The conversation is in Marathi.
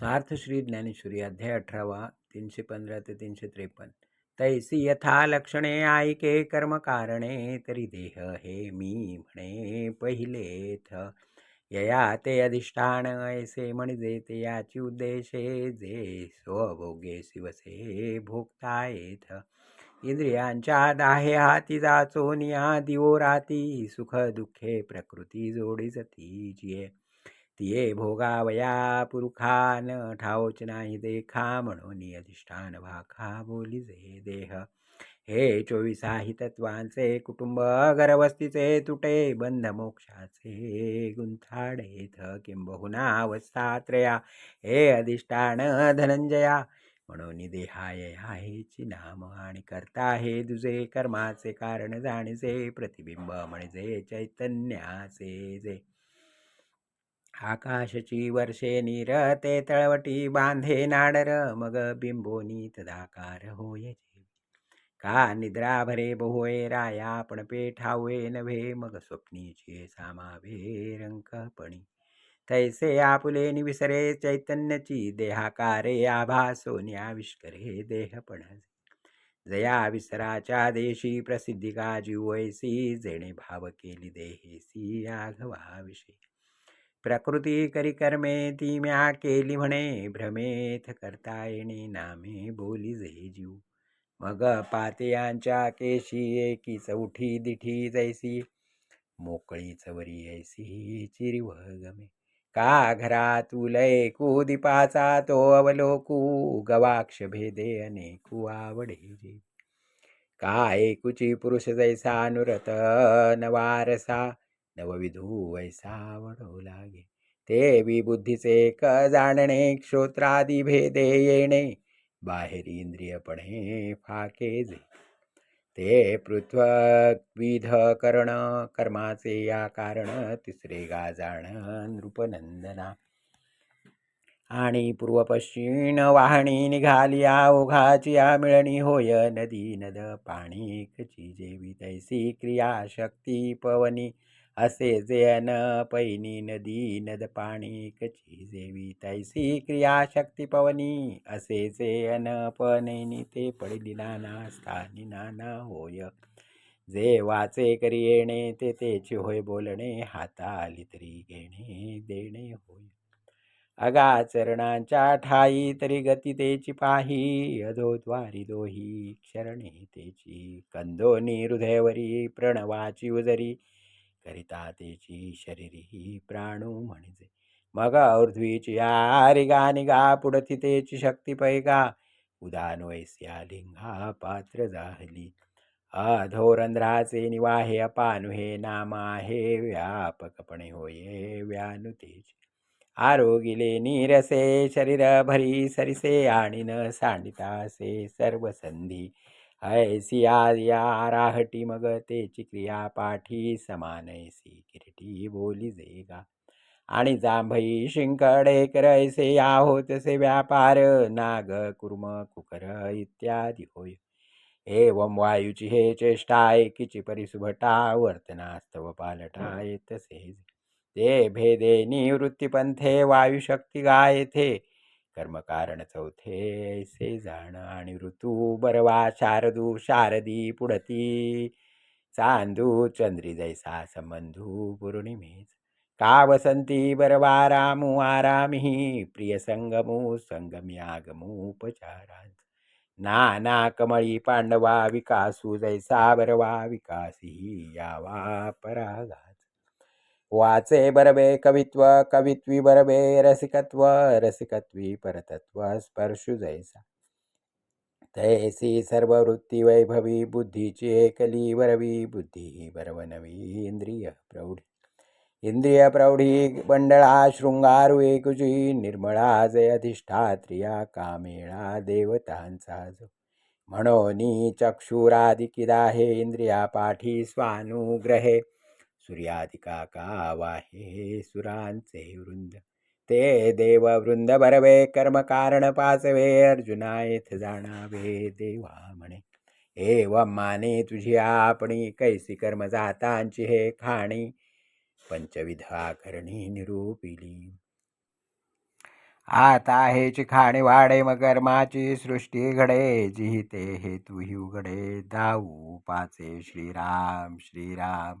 सार्थ श्री ज्ञानेश्वरी अध्याय अठरावा तीनशे पंधरा ते तीनशे त्रेपन्न. तैसी यथा लक्षणे आईके कर्म कारणे तरी देह हे मी म्हणे पहिलेथ. यया ते अधिष्ठान ऐसे म्हणजे ते याची उद्देशे जे स्वभोगे शिवसे भोगता येथ इंद्रियांच्या दाहे हाती जाचो निया दिवो राती सुख दुःखे प्रकृती जोडीजती जिये. तिये भोगावया पुरुखान ठावच नाही देखा म्हणून अधिष्ठान भाखा बोली जे देह. हे चोवीसाही तत्वांचे कुटुंब गर्भस्तीचे तुटे बंध मोक्षाचे गुंथाडेथ किंबहुना अवस्थात्रया हे अधिष्ठान धनंजया म्हणून देहाय आहेची नाम आणि करता हे दुजे कर्माचे कारण जाणीचे प्रतिबिंब म्हणजे चैतन्याचे जे. आकाशची वर्षे नीर ते तळवटी बांधे नाडर मग बिंबोनी तदाकार होय का निद्रा भरे बहुये राया पण पेठावे नव्हे मग स्वप्नीचे सामावे रंकपणी तैसे आपुले निविसरे चैतन्यची देहाकारे आभासोनी आविष्करे देहपण जया विसराच्या देशी प्रसिद्धिका जीवैसी जेणे भाव केली देहेसी आघवा विषयी करी कर्मे ती म्या केली म्हणे. भ्रमेथ करता येणे नामे बोली जे जीव. मग पातयांच्या केशी एकी चौठी दिठी जैसी मोकळी चवरी ऐसी चिरिव गमे. का घरात उलय कुदीपाचा तो अवलोकू गवाक्ष भेदे अनेकू आवडे जे. का एकुची पुरुष जैसा अनुरत नवारसा नवविधू वैसावडू लागे ते विबुद्धीचे क जाणणे क्षोत्रादी भेदे येणे बाहेरी इंद्रियपणे फाके जे. ते पृथ्वीध करण कर्माचे या कारण तिसरे गाजाण नृपनंदना. आणि पूर्व पश्चिम वाहणी निघाली ओघाची या मिळणी होय नदी नद पाणी एकची जेवी तैसी क्रिया शक्ती पवनी. असे जे अन पैनी नदी नद पाणी कची जेवी तैसी क्रिया शक्ती पवनी. असे जे अन पनैनी ते पडली नाना स्थानी नाना होय. जे वाचे करी येणे ते तेची होय बोलणे हाता आली तरी घेणे देणे होय. अगाचरणांच्या ठाई तरी गती तेची पाही अधोद्वारी दोही क्षरणे तेची. कंदोनी हृदयवरी प्रणवाची उजरी करिता तेची शरीरी प्राणू म्हणजे. मग ऊर्ध्वीची आरी गा निगा पुढती तेची शक्ती पैगा. उदान वैस्या लिंगा पात्र जाहली. अधोरंध्राचे निवाहे अपानुहे नामा हे व्यापकपणे होये व्यानुतेची आरोगिले नीरसे शरीर भरी सरिसे आणि न सांडितासे सर्व संधी. ऐसी या राहटी मग तेची क्रिया पाठी समानैसी किरीटी बोली जेगा। आणि जांभई शिंकडे करैसे या होतसे व्यापार नाग कुर्म कुकर इत्यादी होय। एवं वायूची हे चेष्टा एकीची परिसुभटा वर्तनास्तव पालटा येतसे ते भेदे निवृत्तीपंथे वायुशक्ती गायथे कर्मकारण चौथे ऐसे जाण आणि ऋतू बरवा शारदू शारदी पुढती चांदू चंद्री जैसा संबंधू पौर्णिमेच. का वसंती बरवा रामू आरामी. प्रिय संगमू संगमी आगमू उपचारांच. नाना कमळी पांडवा विकासू जैसा बरवा विकासी यावा परागा वाचे बरबे कवित्व कवित्वी बरबे रसिकत्व रसिकत्वी परतत्व स्पर्शु जैसा। तैसी सर्व वृत्ती वैभवी बुद्धीची एकली वरवी बुद्धी बरवनवी इंद्रिय प्रौढी। इंद्रिय प्रौढी मंडळा शृंगारू एकुजी निर्मळा जय अधिष्ठात्रिया कामेळा देवतांचा जो। म्हणोनी चक्षुरादिकिदा हे इंद्रिया पाठी स्वानुग्रहे। सूर्यादिका का वाहे सुरांचे वृंद. ते देव वृंद बरवे कर्म कारण पाचवे अर्जुना येथ जाणावे देवा म्हणे. एव माने तुझी आपणी कैसी कर्म जातांची हे खाणी. पंचविधा करणी निरूपिली. आता हेची खाणी वाडे मग कर्माची सृष्टी घडे. जिहिते हे तुही उघडे दाऊ पाचे श्रीराम श्रीराम.